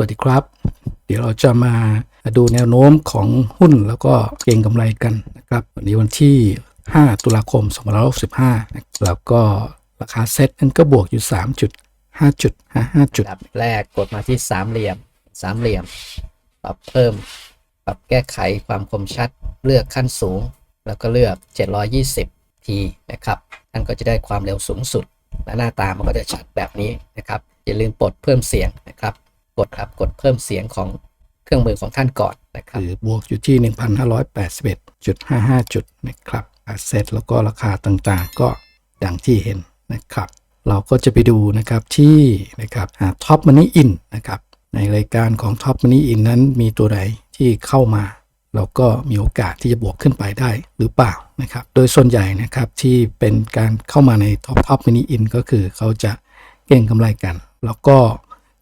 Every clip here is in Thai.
วัสดีครับ เดี๋ยวเราจะมาดูแนวโน้มของหุ้นแล้วก็เก็งกำไรกันนะครับ วันนี้วันที่ 5 ตุลาคม 2565 แล้วก็ราคาเซ็ตนั้นก็บวกอยู่3.5จุด 5 จุดอันดับแรกกดมาที่สามเหลี่ยมสามเหลี่ยม ปรับเพิ่ม ปรับแก้ไขความคมชัด เลือกขั้นสูง แล้วก็เลือก 720 ทีนะครับท่านก็จะได้ความเร็วสูงสุด และหน้าตามันก็จะชัดแบบนี้นะครับ อย่าลืมปลดเพิ่มเสียงนะครับ กดครับกดเพิ่มเสียงของเครื่องมือของท่านก่อนนะครับคือบวกอยู่ที่ 1,581.55 จุดนะครับอาเซตแล้วก็ราคาต่างๆ ก็อย่างที่เห็นนะครับ เราก็จะไปดูนะครับที่นะครับท็อปมันนี่อินนะครับในรายการของท็อปมันนี่อินนั้นมีตัวไหนที่เข้ามาเราก็มีโอกาสที่จะบวกขึ้นไปได้หรือเปล่านะครับ โดยส่วนใหญ่นะครับที่เป็นการเข้ามาในท็อปท็อปมันนี่อินก็คือเขาจะเก่งกำไรกัน แล้วก็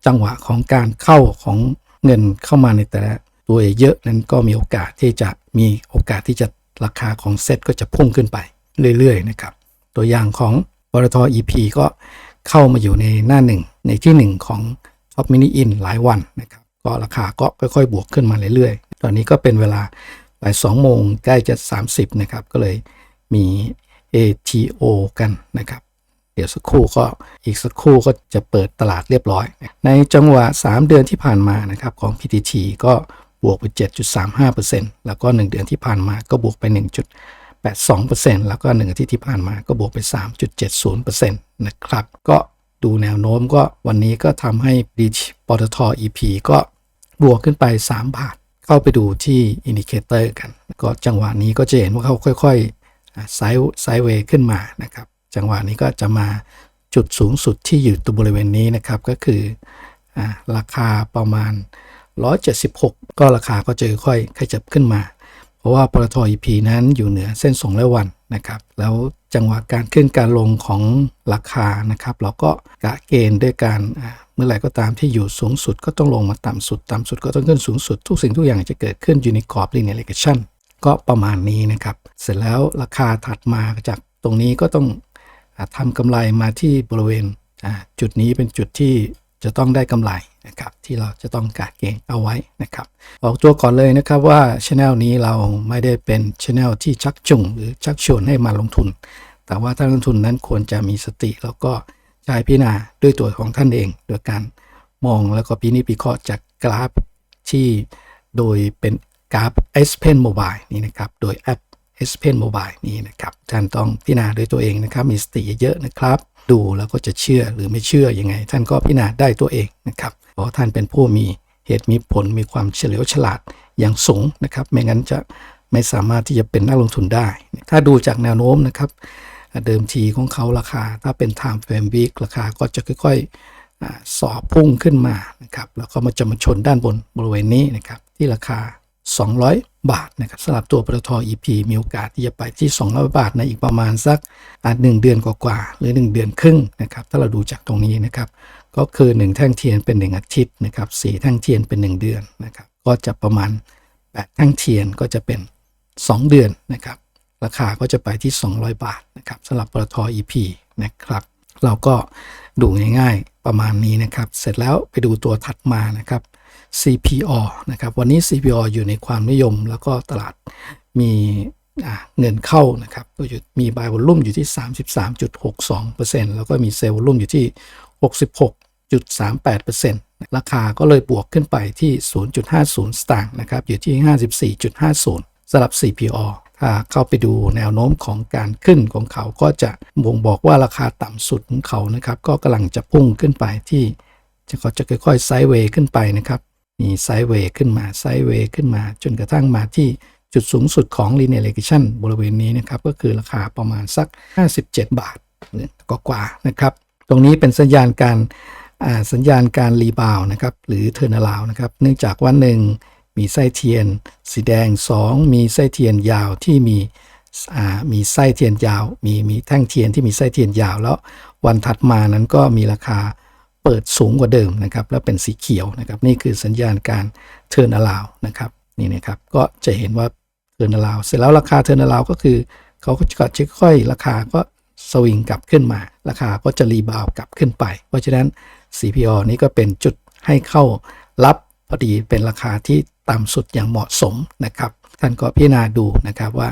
จังหวะของการเข้าของเงินเข้ามาในแต่ละตัวเยอะนั้นก็มีโอกาสที่จะมีโอกาสที่จะราคาของเซ็ตก็จะพุ่งขึ้นไปเรื่อยๆนะครับ ตัวอย่างของบรท EP ก็เข้ามาอยู่ในหน้าหนึ่งในที่หนึ่งของ Top Mini In หลายวันนะครับ ก็ราคาก็ค่อยๆ บวกขึ้นมาเรื่อยๆ ตอนนี้ก็เป็นเวลาบ่ายสองโมงใกล้จะ 30 นะครับ ก็เลยมี ATO กันนะครับ เดี๋ยวสักครู่ก็อีกสักครู่ก็จะเปิดตลาดเรียบร้อย ในจังหวะ 3 เดือนที่ผ่านมานะครับของ PTT ก็บวกไป 7.35%แล้วก็ 1 เดือนที่ผ่านมาก็บวกไป 1.82%แล้วก็ 1 อาทิตย์ที่ผ่านมาก็บวกไป 3.70%นะครับ ก็ดูแนวโน้มก็วันนี้ก็ทำให้ดีปตท EP ก็บวกขึ้นไป 3 บาท เข้าไปดูที่อินดิเคเตอร์กัน ก็จังหวะนี้ก็จะเห็นว่าเขาค่อยๆไซด์ไซด์เวย์ขึ้นมานะครับ จังหวะนี้ก็จะมาจุดสูงสุดที่อยู่ตรงบริเวณนี้นะครับก็คืออราคาประมาณ 176 ก็ราคาก็จะค่อยขยับขึ้นมา เพราะว่าปตท EP นั้นอยู่เหนือเส้นสงและวันนะครับ แล้วจังหวะการขึ้นการลงของราคานะครับ เราก็กะเกณฑ์ด้วยการเมื่อไหร่ก็ตามที่อยู่สูงสุดก็ต้องลงมาต่ำสุด ต่ำสุดก็ต้องขึ้นสูงสุด ทุกสิ่งทุกอย่างจะเกิดขึ้นอยู่ในกรอบ linear regression ก็ประมาณนี้นะครับ เสร็จแล้วราคาถัดมาจากตรงนี้ก็ต้อง ทำกำไรมาที่บริเวณจุดนี้เป็นจุดที่จะต้องได้กำไรนะครับที่เราจะต้องกะเกณฑ์เอาไว้นะครับออกตัวก่อนเลยนะครับว่าช anel นี้เราไม่ได้เป็นช anel ที่ชักจูงหรือชักชวนให้มาลงทุน แต่ว่าท่านลงทุนนั้นควรจะมีสติ แล้วก็ใช้พิจารณาด้วยตัวของท่านเอง โดยการมองแล้วก็พินิจพิเคราะห์จากกราฟที่โดยเป็นกราฟ S Pen Mobile นี่นะครับ โดยแอป S Pen Mobile นี้นะครับท่านต้องพิจารณาด้วยตัวเองนะครับ มีสติเยอะๆนะครับ ดูแล้วก็จะเชื่อหรือไม่เชื่ออยังไง ท่านก็พิจารณาได้ตัวเองนะครับ เพราะท่านเป็นผู้มีเหตุมีผลมีความเฉลียวฉลาดอย่างสูงนะครับ ไม่งั้นจะไม่สามารถที่จะเป็นนักลงทุนได้ ถ้าดูจากแนวโน้มนะครับ เดิมทีของเขาราคา ถ้าเป็น time frame week ราคาก็จะค่อยๆสอบพุ่งขึ้นมานะครับ แล้วก็มาจะมาชนด้านบนบริเวณนี้นะครับ ที่ราคา 200 บาทนะครับสำหรับตัวปตท EP มีโอกาสที่จะไปที่ 200 บาทในอีกประมาณสักอ่าหนึ่งเดือนกว่าๆหรือ 1 เดือนครึ่งนะครับถ้าเราดูจากตรงนี้นะครับก็คือ 1 แท่งเทียนเป็น 1 อาทิตย์นะครับสแท่งเทียนเป็น 1 เดือนนะครับก็จะประมาณ8แท่งเทียนก็จะเป็น 2 เดือนนะครับราคาก็จะไปที่ 200 บาทนะครับสำหรับปตท EP นะครับเราก็ดูง่ายๆประมาณนี้นะครับ เสร็จแล้วไปดูตัวถัดมานะครับ CPO นะครับวันนี้ CPO อยู่ในความนิยมแล้วก็ตลาดมีเงินเข้านะครับก็อยู่มีบายวอลลุ่มอยู่ที่ 33.62%แล้วก็มีเซลล์วอลุ่มอยู่ที่ 66.38%ราคาก็เลยบวกขึ้นไปที่ 0.50 สตางค์นะครับอยู่ที่ 54.50สำหรับ CPO ถ้าเข้าไปดูแนวโน้มของการขึ้นของเขาก็จะบ่งบอกว่าราคาต่ำสุดของเขานะครับก็กำลังจะพุ่งขึ้นไปที่ จะเขาจะค่อยๆไซด์เวย์ขึ้นไปนะครับมีไซด์เวย์ขึ้นมาไซด์เวย์ขึ้นมา จนกระทั่งมาที่จุดสูงสุดของ linear regression บริเวณนี้นะครับก็คือราคาประมาณสัก 57 บาทก็กว่าๆนะครับ ตรงนี้เป็นสัญญาณการสัญญาณการรีบาวนะครับหรือเทอร์นาลาวนะครับเนื่องจากว่าหนึ่งมีไส้เทียน สีแดง 2 มีไส้เทียนยาวที่มีมีไส้เทียนยาว มีมีแท่งเทียนที่มีไส้เทียนยาวแล้ววันถัดมานั้นก็มีราคา เปิดสูงกว่าเดิมนะครับแล้วเป็นสีเขียวนะครับนี่คือสัญญาณการเทิร์นอลาวนะครับนี่นะครับก็จะเห็นว่าเทิร์นอลาวเสร็จแล้วราคาเทิร์นอลาวก็คือเขาก็จะค่อยๆราคาก็สวิงกลับขึ้นมา ราคาก็จะรีบาวกลับขึ้นไป เพราะฉะนั้น CPO นี้ก็เป็นจุดให้เข้ารับพอดีเป็นราคาที่ต่ำสุดอย่างเหมาะสมนะครับ ท่านก็พิจารณาดูนะครับว่า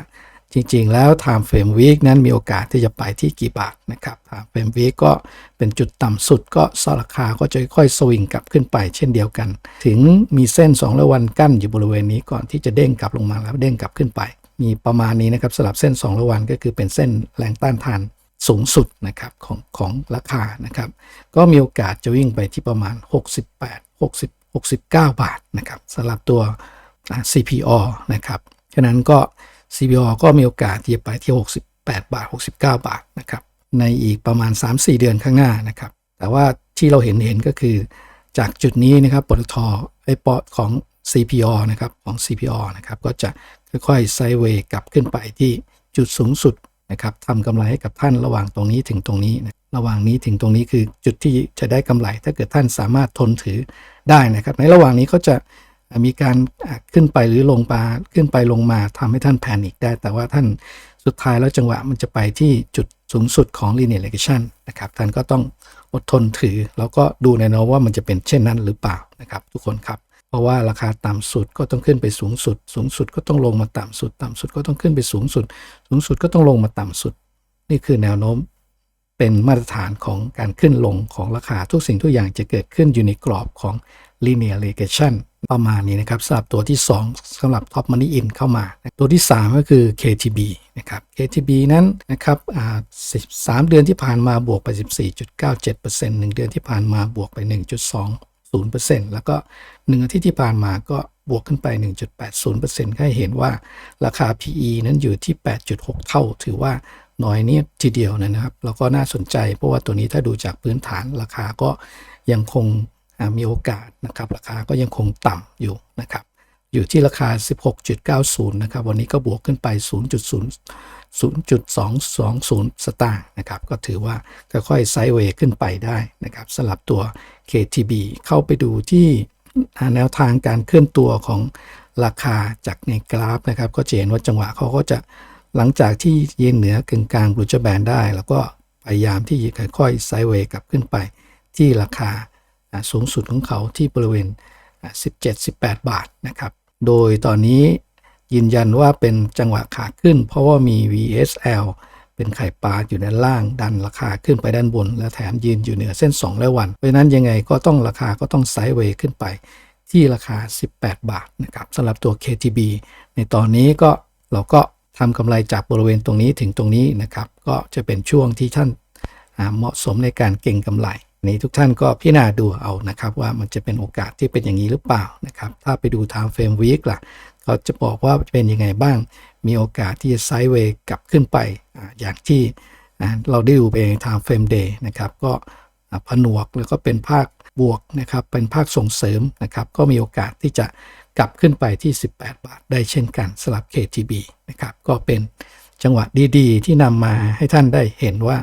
จริงๆ แล้ว time frame week นั้นมีโอกาสที่จะไปที่กี่บาทนะครับ time frame week ก็เป็นจุดต่ำสุดก็สราคาก็จะค่อยๆสวิงกลับขึ้นไปเช่นเดียวกัน ถึงมีเส้น2ระวันกั้นอยู่บริเวณนี้ก่อนที่จะเด้งกลับลงมาแล้วเด้งกลับขึ้นไป มีประมาณนี้นะครับสำหรับเส้น2ระวันก็คือเป็นเส้นแรงต้านทานสูงสุดนะครับของของราคานะครับ ก็มีโอกาสจะวิ่งไปที่ประมาณ 68 60 69 บาทนะครับสำหรับตัว CPO นะครับฉะนั้นก็ CPO ก็มีโอกาสที่จะไปที่ 68 บาท 69 บาทนะครับในอีกประมาณ 3-4 เดือนข้างหน้านะครับ แต่ว่าที่เราเห็นเห็นก็คือ จากจุดนี้นะครับปตทไอปอของ CPO นะครับของ CPO นะครับก็จะค่อยๆไซเวย์กลับขึ้นไปที่จุดสูงสุดนะครับทำกำไรให้กับท่านระหว่างตรงนี้ถึงตรงนี้นะระหว่างนี้ถึงตรงนี้คือจุดที่จะได้กำไร ถ้าเกิดท่านสามารถทนถือได้นะครับ ในระหว่างนี้เขาจะ มีการขึ้นไปหรือลงมาขึ้นไปลงมาทำให้ท่านแพนิคได้ แต่ว่าท่านสุดท้ายแล้วจังหวะมันจะไปที่จุดสูงสุดของ linear regression นะครับ ท่านก็ต้องอดทนถือ แล้วก็ดูแนวโน้มว่ามันจะเป็นเช่นนั้นหรือเปล่านะครับ ทุกคนครับ เพราะว่าราคาต่ำสุดก็ต้องขึ้นไปสูงสุด สูงสุดก็ต้องลงมาต่ำสุด ต่ำสุดก็ต้องขึ้นไปสูงสุด สูงสุดก็ต้องลงมาต่ำสุด นี่คือแนวโน้มเป็นมาตรฐานของการขึ้นลงของราคาทุกสิ่งทุกอย่างจะเกิดขึ้นอยู่ในกรอบของ linear regression ประมาณนี้นะครับสำหรับตัวที่ 2สำหรับ top money in เข้ามา ตัวที่ 3 ก็คือ KTB นะครับ KTB นั้นนะครับอ่า13เดือนที่ผ่านมาบวกไป 14.97% 1 เดือนที่ผ่านมาบวกไป 1.20%แล้วก็ 1 อาทิตย์ที่ผ่านมาก็บวกขึ้นไป 1.80%ให้เห็นว่าราคา PE นั้นอยู่ที่ 8.6 เท่า ถือว่าน้อยเนี่ยทีเดียวนะครับ แล้วก็น่าสนใจเพราะว่าตัวนี้ถ้าดูจากพื้นฐานราคาก็ยังคง มีโอกาสนะครับราคาก็ยังคงต่ำอยู่นะครับอยู่ที่ราคา 16.90 นะครับ วันนี้ก็บวกขึ้นไป 0.0 0.220 สตางค์นะครับ ก็ถือว่าค่อยๆไซด์เวย์ขึ้นไปได้นะครับสำหรับตัว KTB เข้าไปดูที่แนวทางการเคลื่อนตัวของราคาจากในกราฟนะครับ ก็จะเห็นว่าจังหวะเขาก็จะหลังจากที่ยืนเหนือกึ่งกลางบลูจแบนได้ แล้วก็พยายามที่จะค่อยๆไซด์เวย์กลับขึ้นไปที่ราคาอ่า สูงสุดของเขาที่บริเวณ 17-18 บาทนะครับ โดยตอนนี้ยืนยันว่าเป็นจังหวะขาขึ้น เพราะว่ามี VSL เป็นไข่ปลาอยู่ด้านล่าง ดันราคาขึ้นไปด้านบน และแถมยืนอยู่เหนือเส้น 2 และวัน เพราะนั้นยังไงก็ต้องราคาก็ต้องไซด์เวย์ขึ้นไปที่ราคา 18 บาทนะครับสำหรับตัว KTB ในตอนนี้ก็เราก็ทำกำไรจากบริเวณตรงนี้ถึงตรงนี้นะครับ ก็จะเป็นช่วงที่ท่านเหมาะสมในการเก็งกำไร นี้ทุกท่านก็พิจารณาดูเอานะครับ ว่ามันจะเป็นโอกาสที่เป็นอย่างนี้หรือเปล่านะครับ ถ้าไปดู time frame week ล่ะเขาจะบอกว่าเป็นยังไงบ้าง มีโอกาสที่จะไซด์เวย์กลับขึ้นไปอย่างที่เราได้ดูไปใน time frame day นะครับ ก็ผนวกแล้วก็เป็นภาคบวกนะครับ เป็นภาคส่งเสริมนะครับ ก็มีโอกาสที่จะกลับขึ้นไปที่ 18 บาท ได้เช่นกันสำหรับ KTB นะครับ ก็เป็นจังหวะดีๆ ที่นำมาให้ท่านได้เห็นว่า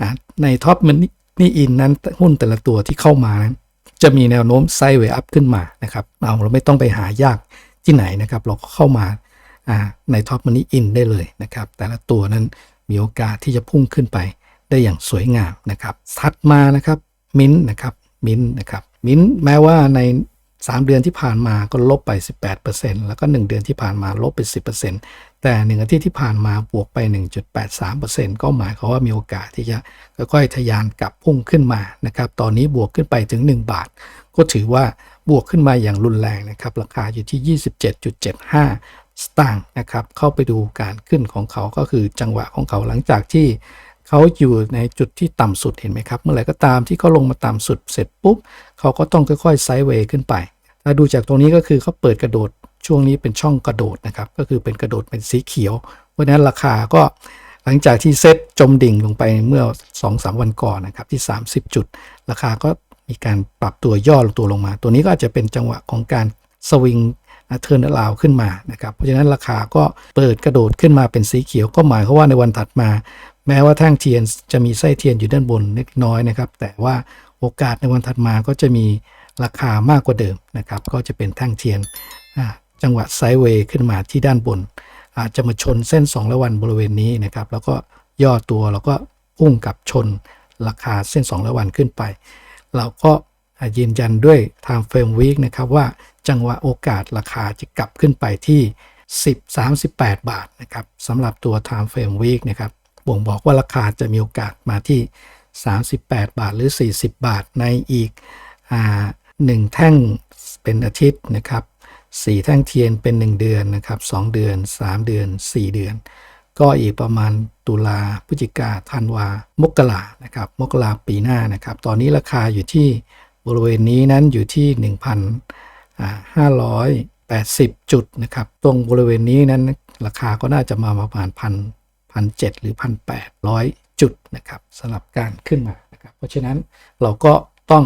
อ่าในท็อปมัน นี่อินนั้นหุ้นแต่ละตัวที่เข้ามานั้นจะมีแนวโน้มไซด์เวย์อัพขึ้นมานะครับเราเราไม่ต้องไปหายากที่ไหนนะครับ เราก็เข้ามาในท็อปมันนี่อินได้เลยนะครับ แต่ละตัวนั้นมีโอกาสที่จะพุ่งขึ้นไปได้อย่างสวยงามนะครับถัดมานะครับมิ้นนะครับมิ้นนะครับมิ้นแม้ว่าใน 3 เดือนที่ผ่านมาก็ลบไป 18%แล้วก็ 1 เดือนที่ผ่านมาลบไป 10% แต่1อาทิตย์ที่ผ่านมาบวกไป 1.83%ก็หมายความว่ามีโอกาสที่จะค่อยๆทะยานกลับพุ่งขึ้นมานะครับตอนนี้บวกขึ้นไปถึง 1 บาท ก็ถือว่าบวกขึ้นมาอย่างรุนแรงนะครับราคาอยู่ที่ 27.75 สตางค์นะครับเข้าไปดูการขึ้นของเขาก็คือจังหวะของเขาหลังจากที่เขาอยู่ในจุดที่ต่ำสุดเห็นไหมครับ เมื่อไหร่ก็ตามที่เขาลงมาต่ำสุดเสร็จปุ๊บเขาก็ต้องค่อยๆไซด์เวย์ขึ้นไป ถ้าดูจากตรงนี้ก็คือเขาเปิดกระโดด ช่วงนี้เป็นช่องกระโดดนะครับ ก็คือเป็นกระโดดเป็นสีเขียว เพราะฉะนั้นราคาก็หลังจากที่เซ็ตจมดิ่งลงไปเมื่อ 2-3 วันก่อนนะครับที่ 30 จุด ราคาก็มีการปรับตัวย่อลงตัวลงมา ตัวนี้ก็อาจจะเป็นจังหวะของการสวิงเทิร์นลาวขึ้นมานะครับ เพราะฉะนั้นราคาก็เปิดกระโดดขึ้นมาเป็นสีเขียว ก็หมายความว่าในวันถัดมา แม้ว่าแท่งเทียนจะมีไส้เทียนอยู่ด้านบนเล็กน้อยนะครับ แต่ว่าโอกาสในวันถัดมาก็จะมีราคามากกว่าเดิมนะครับ ก็จะเป็นแท่งเทียนอ่า จังหวะไซด์เวย์ขึ้นมาที่ด้านบน อาจจะมาชนเส้น2และวันบริเวณนี้นะครับ แล้วก็ย่อตัวแล้วก็พุ่งกับชนราคาเส้น2และวันขึ้นไป เราก็ยืนยันด้วย time frame week นะครับว่าจังหวะโอกาสราคาจะกลับขึ้นไปที่ 10 38 บาทนะครับสำหรับตัว time frame week นะครับบ่งบอกว่าราคาจะมีโอกาสมาที่ 38 บาทหรือ 40 บาทในอีกอ่าหนึ่งแท่งเป็นอาทิตย์นะครับ สี่แท่งเทียนเป็น 1 เดือนนะครับ2เดือน 3 เดือน 4 เดือน ก็อีกประมาณตุลาพฤศจิกาธันวามกรานะครับมกราปีหน้านะครับ ตอนนี้ราคาอยู่ที่บริเวณนี้นั้นอยู่ที่ 1,580 จุดนะครับ ตรงบริเวณนี้นั้นราคาก็น่าจะมาประมาณพันพันเหรือพันแปดร้อยจุดนะครับสำหรับการขึ้นมานะครับ เพราะฉะนั้นเราก็ต้อง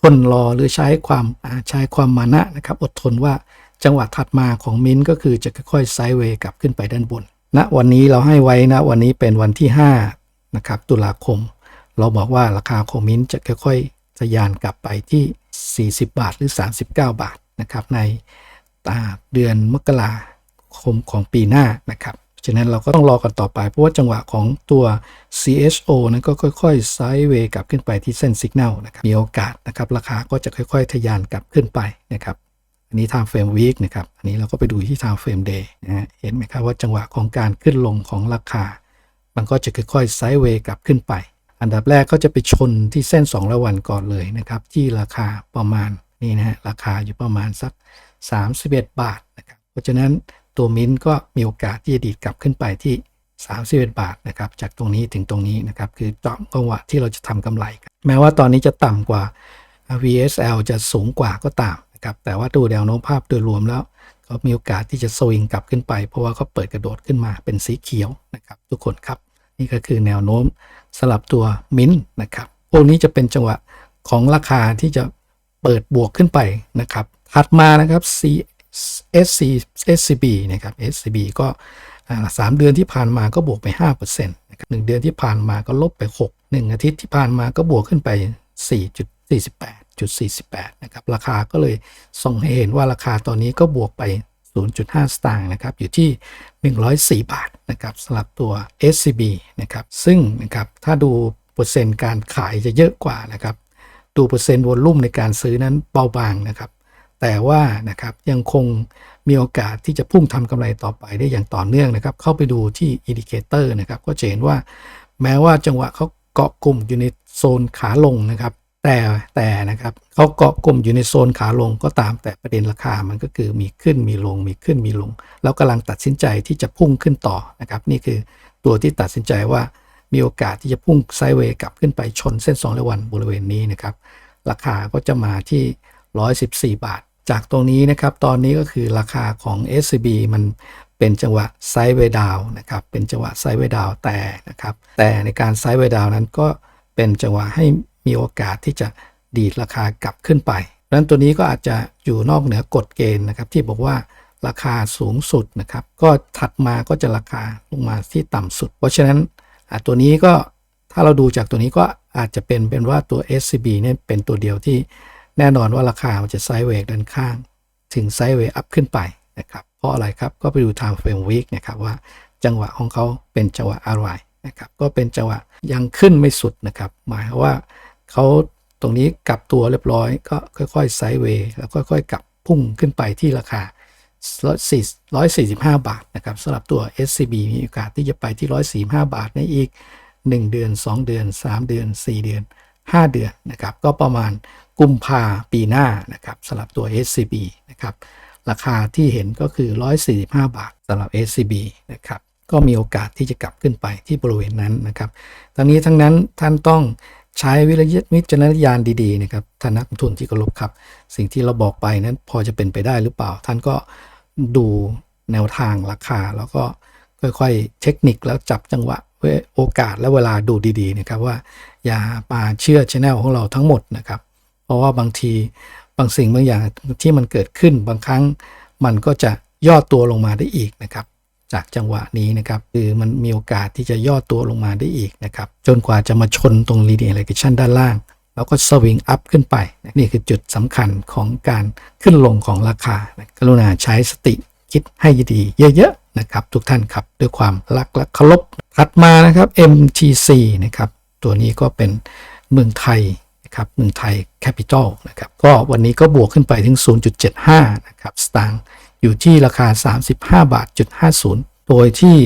ทนรอหรือใช้ความใช้ความมานะนะครับ อดทนว่า จังหวะถัดมาของมิ้นท์ก็คือจะค่อยๆไซด์เวย์กลับขึ้นไปด้านบนณวันนี้เราให้ไว้นะวันนี้เป็นวันที่5นะครับตุลาคม เราบอกว่าราคาของมิ้นท์จะค่อยๆทะยานกลับไปที่ 40 บาทหรือ 39 บาทนะครับในอ่าเดือนมกราคมของปีหน้านะครับฉะนั้นเราก็ต้องรอกันต่อไป เพราะว่าจังหวะของตัว CHO นั้นก็ค่อยๆไซด์เวย์กลับขึ้นไปที่เส้นสัญญาณนะครับมีโอกาสนะครับราคาก็จะค่อยๆ ทะยานกลับขึ้นไปนะครับ อันนี้ time frame week นะครับ อันนี้เราก็ไปดูที่ time frame day นะฮะเห็นไหมครับว่าจังหวะของการขึ้นลงของราคา มันก็จะค่อยๆไซด์เวย์กลับขึ้นไป อันดับแรกก็จะไปชนที่เส้น2ระวันก่อนเลยนะครับ ที่ราคาประมาณนี่นะฮะราคาอยู่ประมาณสัก 31 บาทนะครับ เพราะฉะนั้นตัวมินท์ก็มีโอกาสที่จะดีดกลับขึ้นไปที่ 31 บาทนะครับ จากตรงนี้ถึงตรงนี้นะครับ คือจังหวะที่เราจะทำกำไรกันแม้ว่าตอนนี้จะต่ำกว่า VSL จะสูงกว่าก็ตาม นะครับแต่ว่าดูแนวโน้มภาพโดยรวมแล้วก็มีโอกาสที่จะสวิงกลับขึ้นไป เพราะว่าเขาเปิดกระโดดขึ้นมาเป็นสีเขียวนะครับ ทุกคนครับ นี่ก็คือแนวโน้มสลับตัวมินนะครับพวกนี้จะเป็นจังหวะของราคาที่จะเปิดบวกขึ้นไปนะครับถัดมานะครับ C SC SCB นะครับ SCB ก็อ่าสามเดือนที่ผ่านมาก็บวกไป5%นะครับหนึ่งเดือนที่ผ่านมาก็ลบไป 6 1 อาทิตย์ที่ผ่านมาก็บวกขึ้นไป 4.48 จุด48 นะครับ ราคาก็เลยส่งให้เห็นว่าราคาตอนนี้ก็บวกไป 0.5 สตางค์นะครับ อยู่ที่ 104 บาทนะครับสำหรับตัว SCB นะครับ ซึ่งนะครับ ถ้าดูเปอร์เซ็นต์การขายจะเยอะกว่านะครับ ดูเปอร์เซ็นต์วอลลุ่มในการซื้อนั้นเบาบางนะครับ แต่ว่านะครับยังคงมีโอกาสที่จะพุ่งทำกำไรต่อไปได้อย่างต่อเนื่องนะครับ เข้าไปดูที่อินดิเคเตอร์นะครับ ก็จะเห็นว่าแม้ว่าจังหวะเขาเกาะกลุ่มอยู่ในโซนขาลงนะครับ แต่แต่นะครับเขาเกาะกลุ่มอยู่ในโซนขาลงก็ตามแต่ประเด็นราคามันก็คือมีขึ้นมีลง มีขึ้นมีลง แล้วกำลังตัดสินใจที่จะพุ่งขึ้นต่อนะครับ นี่คือตัวที่ตัดสินใจว่ามีโอกาสที่จะพุ่งไซด์เวย์กลับขึ้นไปชนเส้น2ระวันบริเวณนี้นะครับ ราคาก็จะมาที่ 114 บาท จากตรงนี้นะครับ ตอนนี้ก็คือราคาของ SCB มันเป็นจังหวะไซด์เวดาวนะครับ เป็นจังหวะไซด์เวดาวแต่นะครับ แต่ในการไซด์เวดาวนั้นก็เป็นจังหวะให้ มีโอกาสที่จะดีดราคากลับขึ้นไปดังนั้นตัวนี้ก็อาจจะอยู่นอกเหนือกฎเกณฑ์นะครับ ที่บอกว่าราคาสูงสุดนะครับ ก็ถัดมาก็จะราคาลงมาที่ต่ำสุด เพราะฉะนั้นตัวนี้ก็ถ้าเราดูจากตัวนี้ก็อาจจะเป็นเป็นว่าตัว SCB เนี่ยเป็นตัวเดียวที่แน่นอนว่าราคามันจะไซด์เวย์ด้านข้าง ถึงไซด์เวย์อัพขึ้นไปนะครับเพราะอะไรครับก็ไปดู time frame week นะครับว่าจังหวะของเขาเป็นจังหวะอะไรนะครับก็เป็นจังหวะยังขึ้นไม่สุดนะครับ หมายว่า เขาตรงนี้กลับตัวเรียบร้อย ก็ค่อยๆไซด์เวย์แล้วค่อยๆกลับพุ่งขึ้นไปที่ราคา 145 บาทนะครับสำหรับตัว SCB มีโอกาสที่จะไปที่ 145 บาทในอีก 1 เดือน 2 เดือน 3 เดือน 4 เดือน 5 เดือนนะครับก็ประมาณกุมภาปีหน้านะครับสำหรับตัว SCB นะครับราคาที่เห็นก็คือ 145 บาทสำหรับ SCB นะครับก็มีโอกาสที่จะกลับขึ้นไปที่บริเวณนั้นนะครับทั้งนี้ทั้งนั้นท่านต้อง ใช้วิจารณญาณดีๆนะครับท่านนักทุนที่เคารพครับ สิ่งที่เราบอกไปนั้นพอจะเป็นไปได้หรือเปล่า ท่านก็ดูแนวทางราคา แล้วก็ค่อยๆ เทคนิคแล้วจับจังหวะโอกาสและเวลาดูดีๆนะครับว่าอย่ามาเชื่อชแนลของเราทั้งหมดนะครับ เพราะว่าบางทีบางสิ่งบางอย่างที่มันเกิดขึ้นบางครั้งมันก็จะย่อตัวลงมาได้อีกนะครับ จากจังหวะนี้นะครับ คือมันมีโอกาสที่จะย่อตัวลงมาได้อีกนะครับ จนกว่าจะมาชนตรง linear regression ด้านล่าง แล้วก็สวิงอัพขึ้นไป นี่คือจุดสำคัญของการขึ้นลงของราคากรุณาใช้สติคิดให้ดีเยอะๆนะครับทุกท่านครับ ด้วยความรักและเคารพถัดมานะครับ MTC นะครับ ตัวนี้ก็เป็นเมืองไทยนะครับเมืองไทยแคปิตอลนะครับก็วันนี้ก็บวกขึ้นไปถึง 0.75 นะครับสตางค์ อยู่ที่ราคา 35 บาทจุด50 โดยที่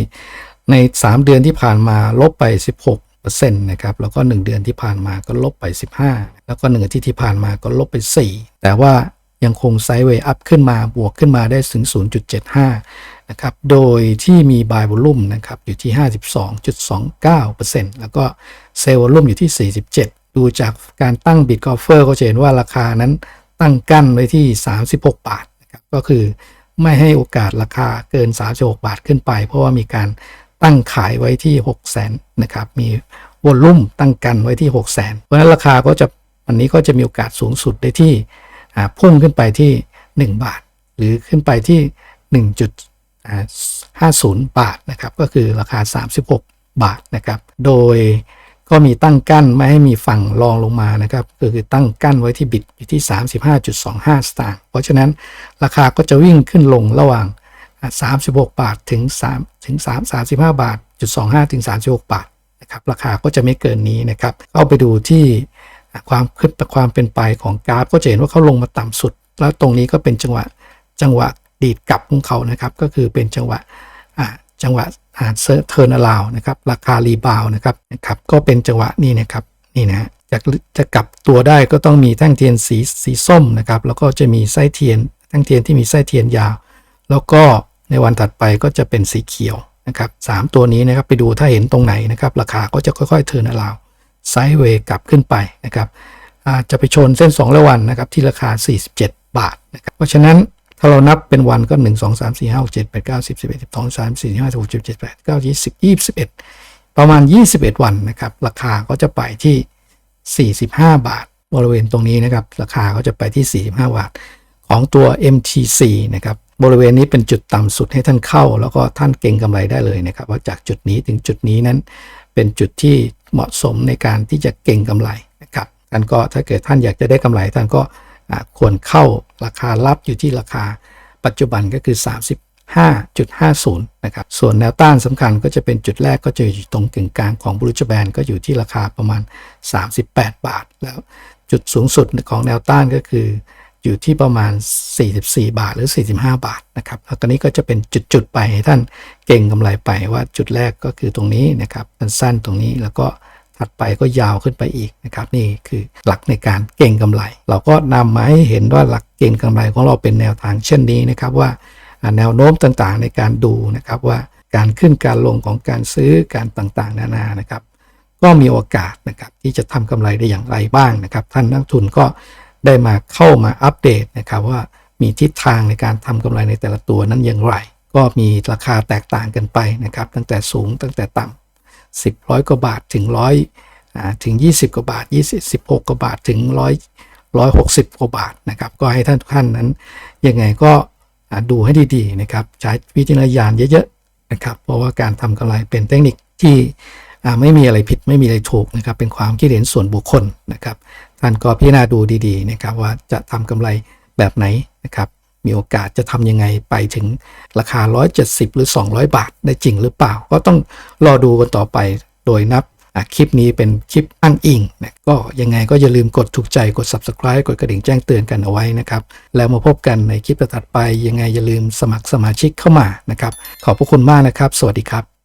ใน 3 เดือนที่ผ่านมาลบไป 16%นะครับ แล้วก็ 1 เดือนที่ผ่านมาก็ลบไป 15 แล้วก็ 1 อาทิตย์ที่ผ่านมาก็ลบไป 4 แต่ว่ายังคงไซด์เวย์อัพขึ้นมาบวกขึ้นมาได้ถึง 0.75 นะครับ โดยที่มีบายวอลุ่มนะครับอยู่ที่ 52.29%แล้วก็เซลล์วอลุ่มอยู่ที่ 47 ดูจากการตั้งบิตกอฟเฟอร์ก็จะเห็นว่าราคานั้นตั้งกั้นไว้ที่ 36 บาทนะครับก็คือ ไม่ให้โอกาสราคาเกิน 36 บาทขึ้นไป เพราะว่ามีการตั้งขายไว้ที่ 6 0 0 0 0นะครับ มีวอลลุ่มตั้งกันไว้ที่6 0 0 0 0 เพราะฉะนั้นราคาก็จะวันนี้ก็จะมีโอกาสสูงสุดได้ที่พุ่งขึ้นไปที่ 1 บาท หรือขึ้นไปที่ 1.50 บาทนะครับ ก็คือราคา 36 บาทนะครับ โดย ก็มีตั้งกั้นไม่ให้มีฝั่งรองลงมานะครับก็คือตั้งกั้นไว้ที่บิตอยู่ที่ 35.25 สตางค์เพราะฉะนั้นราคาก็จะวิ่งขึ้นลงระหว่าง 36 บาทถึง3ถึง3 35 บาทจุด25 ถึง 36 บาทนะครับราคาก็จะไม่เกินนี้นะครับเข้าไปดูที่ความขึ้นความเป็นไปของกราฟ ก็จะเห็นว่าเขาลงมาต่ำสุด แล้วตรงนี้ก็เป็นจังหวะจังหวะดีดกลับของเขานะครับก็คือเป็นจังหวะ จังหวะอ่าเทิร์นอลาวนะครับราคารีบาวนะครับนะครับก็เป็นจังหวะนี้นะครับนี่นะจะจะกลับตัวได้ก็ต้องมีแท่งเทียนสีสีส้มนะครับแล้วก็จะมีไส้เทียนแท่งเทียนที่มีไส้เทียนยาว แล้วก็ในวันถัดไปก็จะเป็นสีเขียวนะครับสามตัวนี้นะครับไปดูถ้าเห็นตรงไหนนะครับราคาก็จะค่อยๆเทิร์นอลาวไซด์เวย์กลับขึ้นไปนะครับจะไปชนเส้น2และวันนะครับที่ราคา 47 บาทนะครับเพราะฉะนั้น ถ้าเรานับเป็นวันก็ 1 2 3 4 5 6 7 8 9 10 11 12 13 14 15 16 17 18 9 20 21 ประมาณ 21 วันนะครับ ราคาก็จะไปที่ 45 บาท บริเวณตรงนี้นะครับ ราคาก็จะไปที่ 45 บาท ของตัว MTC นะครับ บริเวณนี้เป็นจุดต่ำสุดให้ท่านเข้า แล้วก็ท่านเก็งกำไรได้เลยนะครับ ว่าจากจุดนี้ถึงจุดนี้นั้นเป็นจุดที่เหมาะสมในการที่จะเก็งกำไรนะครับท่านก็ถ้าเกิดท่านอยากจะได้กำไรท่านก็ ควรเข้าราคารับอยู่ที่ราคาปัจจุบันก็คือ 35.50 นะครับ ส่วนแนวต้านสำคัญก็จะเป็นจุดแรกก็จะอยู่ตรงกึ่งกลางของบรูจแบนก็อยู่ที่ราคาประมาณ 38 บาท แล้วจุดสูงสุดของแนวต้านก็คืออยู่ที่ประมาณ 44 บาทหรือ 45 บาทนะครับแล้วตอนนี้ก็จะเป็นจุดๆไปให้ท่านเก่งกำไรไปว่าจุดแรกก็คือตรงนี้นะครับสั้นๆตรงนี้แล้วก็ ถัดไปก็ยาวขึ้นไปอีกนะครับนี่คือหลักในการเก่งกำไร เราก็นำมาให้เห็นว่าหลักเก่งกำไรของเราเป็นแนวทางเช่นนี้นะครับว่าแนวโน้มต่างๆในการดูนะครับว่าการขึ้นการลงของการซื้อการต่างๆ นานานะครับ ก็มีโอกาสนะครับที่จะทำกำไรได้อย่างไรบ้างนะครับ ท่านนักทุนก็ได้มาเข้ามาอัปเดตนะครับว่ามีทิศทางในการทำกำไรในแต่ละตัวนั้นอย่างไร ก็มีราคาแตกต่างกันไปนะครับ ตั้งแต่สูงตั้งแต่ต่ำ 10ร้อยกว่าบาทถึงร้อยถึง 20 กว่าบาท 20 16 กว่าบาทถึง100 160 กว่าบาทนะครับ ก็ให้ท่านทุกท่านนั้นยังไงก็ดูให้ดีๆนะครับ ใช้วิจารณญาณเยอะๆนะครับ เพราะว่าการทำกำไรเป็นเทคนิคที่ไม่มีอะไรผิดไม่มีอะไรถูกนะครับ เป็นความคิดเห็นส่วนบุคคลนะครับ ท่านก็พิจารณาดูดีๆนะครับว่าจะทำกำไรแบบไหนนะครับ มีโอกาสจะทำยังไงไปถึงราคา 170 หรือ 200 บาทได้จริงหรือเปล่า ก็ต้องรอดูกันต่อไปโดยนับคลิปนี้เป็นคลิปอ้างอิงนะก็ยังไงก็อย่าลืมกดถูกใจกด subscribe กดกระดิ่งแจ้งเตือนกันเอาไว้นะครับ แล้วมาพบกันในคลิปถัดไป ยังไงอย่าลืมสมัครสมาชิกเข้ามานะครับ ขอบพระคุณมากนะครับ สวัสดีครับ